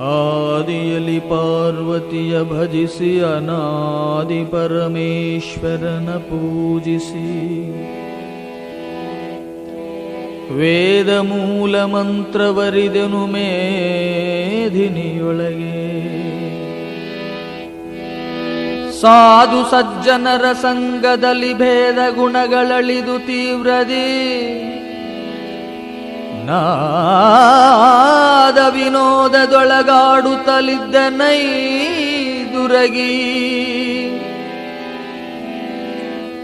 ಆದಿಯಲಿ ಪಾರ್ವತಿಯ ಭಜಿಸಿ ಅನಾದಿ ಪರಮೇಶ್ವರನ ಪೂಜಿಸಿ. ವೇದ ಮೂಲ ಮಂತ್ರವರಿದೆನು ಮೇಧಿನಿಯೊಳಗೆ. ಸಾಧು ಸಜ್ಜನರ ಸಂಗದಲ್ಲಿ ಭೇದ ಗುಣಗಳಳಿದು ತೀವ್ರದಿ. ನಾದ ವಿನೋದದೊಳಗಾಡುತ್ತಲಿದ್ದ ನೈ ದುರಗಿ.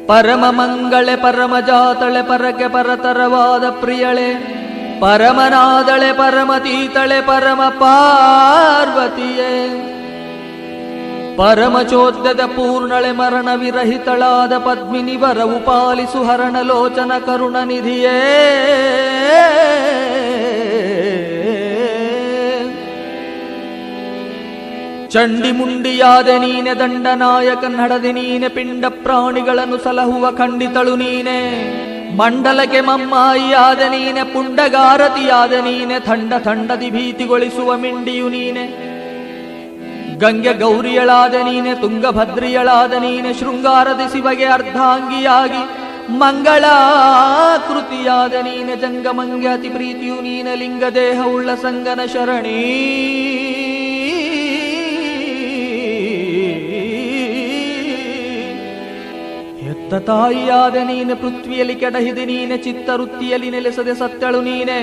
ಪರಮ ಮಂಗಳೆ ಪರಮ ಜಾತಳೆ ಪರಕೆ ಪರತರವಾದ ಪ್ರಿಯಳೆ, ಪರಮನಾದಳೆ ಪರಮತೀತಳೆ ಪರಮ ಪಾರ್ವತಿಯೇ ಪರಮಚೋದ್ಯದ ಪೂರ್ಣಳೆ ಮರಣ ವಿರಹಿತಳಾದ ಪದ್ಮಿನಿ ವರವು ಪಾಲಿಸು ಹರಣ ಲೋಚನ ಕರುಣ ನಿಧಿಯೇ ಚಂಡಿ ಮುಂಡಿಯಾದ ನೀನೆ ದಂಡನಾಯಕ ನಡದೆ ನೀನೆ ಪಿಂಡ ಪ್ರಾಣಿಗಳನ್ನು ಸಲಹುವ ಖಂಡಿತಳು ನೀನೆ. ಮಂಡಲಕ್ಕೆ ಮಮ್ಮಾಯಿಯಾದ ನೀನೆ, ಪುಂಡಗಾರತಿಯಾದ ನೀನೆ, ಥಂಡ ಥಂಡದಿ ಭೀತಿಗೊಳಿಸುವ ಮಿಂಡಿಯು ನೀನೆ. ಗಂಗೆ ಗೌರಿಯಳಾದ ನೀನೆ, ತುಂಗಭದ್ರಿಯಳಾದ ನೀನೆ, ಶೃಂಗಾರದಿ ಶಿವಗೆ ಅರ್ಧಾಂಗಿಯಾಗಿ ಮಂಗಳಾಕೃತಿಯಾದ ನೀನೆ ಜಂಗಮಂಗ್ಯಾತಿ ಪ್ರೀತಿಯು ನೀನೆ ಲಿಂಗ ದೇಹವುಳ್ಳ ಸಂಗನ ಶರಣಿ. ಹೆತ್ತ ತಾಯಿಯಾದ ನೀನೆ ಪೃಥ್ವಿಯಲ್ಲಿ ಕೆಡಹಿದೆ ನೀನೆ, ಚಿತ್ತವೃತ್ತಿಯಲ್ಲಿ ನೆಲೆಸದೆ ಸತ್ತಳು ನೀನೆ.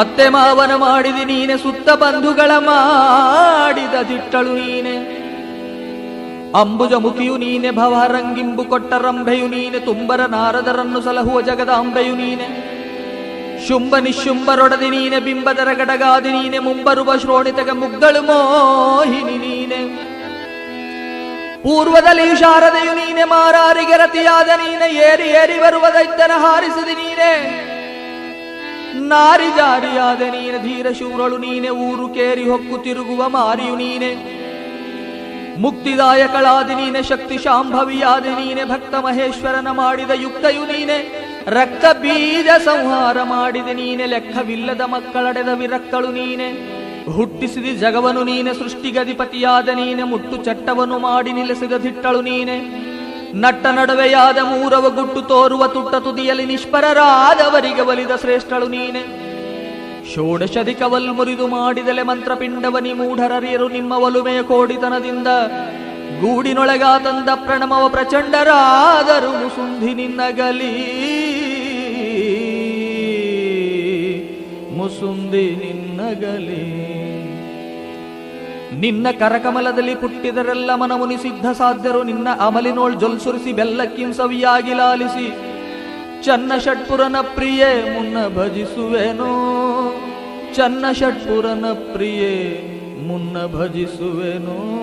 ಅತ್ತೆ ಮಾವನ ಮಾಡಿದಿ ನೀನೆ, ಸುತ್ತ ಬಂಧುಗಳ ಮಾಡಿದ ದಿಟ್ಟಳು ನೀನೆ. ಅಂಬುಜ ಮುಖಿಯು ನೀನೆ, ಭವರಂಗಿಂಬು ಕೊಟ್ಟ ರಂಭೆಯು ನೀನೆ, ತುಂಬರ ನಾರದರನ್ನು ಸಲಹುವ ಜಗದ ಅಂಬೆಯು ನೀನೆ. ಶುಂಭ ನಿಶುಂಭರೊಡದಿ ನೀನೆ, ಬಿಂಬದರ ಗಡಗಾದಿ ನೀನೆ, ಮುಂಬರುವ ಶ್ರೋಣಿತಗ ಮುಗ್ಧಳು ಮೋಹಿನಿ ನೀನೆ. ಪೂರ್ವದಲ್ಲಿ ಶಾರದೆಯು ನೀನೆ ಮಾರಾರಿಗೆ ರತಿಯಾದ ನೀನೆ, ಏರಿ ಏರಿ ಬರುವ ದೈತ್ಯನ ಹಾರಿಸಿದಿ ನೀನೆ. ನಾರಿ ಜಾರಿಯಾದ ನೀನೆ, ಧೀರ ಶೂರಳು ನೀನೆ, ಊರು ಕೇರಿ ಹೊಕ್ಕು ತಿರುಗುವ ಮಾರಿಯು ನೀನೆ. ಮುಕ್ತಿದಾಯಕಳಾದ ನೀನೆ, ಶಕ್ತಿ ಶಾಂಭವಿಯಾದ ನೀನೆ, ಭಕ್ತ ಮಹೇಶ್ವರನ ಮಾಡಿದ ಯುಕ್ತಯು ನೀನೆ. ರಕ್ತ ಬೀಜ ಸಂಹಾರ ಮಾಡಿದ ನೀನೆ, ಲೆಕ್ಕವಿಲ್ಲದ ಮಕ್ಕಳಡೆದ ವಿರಕ್ಕಳು ನೀನೆ. ಹುಟ್ಟಿಸಿದ ಜಗವನು ನೀನೆ, ಸೃಷ್ಟಿಗಧಿಪತಿಯಾದ ನೀನೆ, ಮುಟ್ಟು ಚಟ್ಟವನ್ನು ಮಾಡಿ ನಿಲ್ಲಿಸಿದ ದಿಟ್ಟಳು ನೀನೆ. ನಟ್ಟ ನಡುವೆಯಾದ ಮೂರವ ಗುಟ್ಟು ತೋರುವ ತುಟ್ಟ ತುದಿಯಲ್ಲಿ ನಿಷ್ಪರರಾದವರಿಗೆ ಒಲಿದ ಶ್ರೇಷ್ಠಳು ನೀನೆ. ಷೋಡಶದಿ ಕವಲ್ ಮುರಿದು ಮಾಡಿದಲೆ ಮಂತ್ರಪಿಂಡವನಿ ಮೂಢರರಿಯರು ನಿಮ್ಮ ಒಲುಮೆಯ ಕೋಡಿತನದಿಂದ. ಗೂಡಿನೊಳಗ ತಂದ ಪ್ರಣಮವ ಪ್ರಚಂಡರಾದರು ಮುಸುಂಧಿ ನಿನ್ನಗಲಿ. ಮುಸುಂದಿ ನಿನ್ನಗಲಿ. ನಿನ್ನ ಕರಕಮಲದಲ್ಲಿ ಪುಟ್ಟಿದರೆಲ್ಲ ಮನಮುನಿ ಸಿದ್ಧ ಸಾಧ್ಯರು. ನಿನ್ನ ಅಮಲಿನೋಳ್ ಜೊಲ್ಸುರಿಸಿ ಬೆಲ್ಲಕ್ಕಿಂ ಸವಿಯಾಗಿ ಲಾಲಿಸಿ. ಚನ್ನ ಷಟ್ಪುರನ ಪ್ರಿಯೇ ಮುನ್ನ ಭಜಿಸುವೆನೋ. ಚನ್ನ ಷಟ್ಪುರನ ಪ್ರಿಯೇ ಮುನ್ನ ಭಜಿಸುವೆನೋ.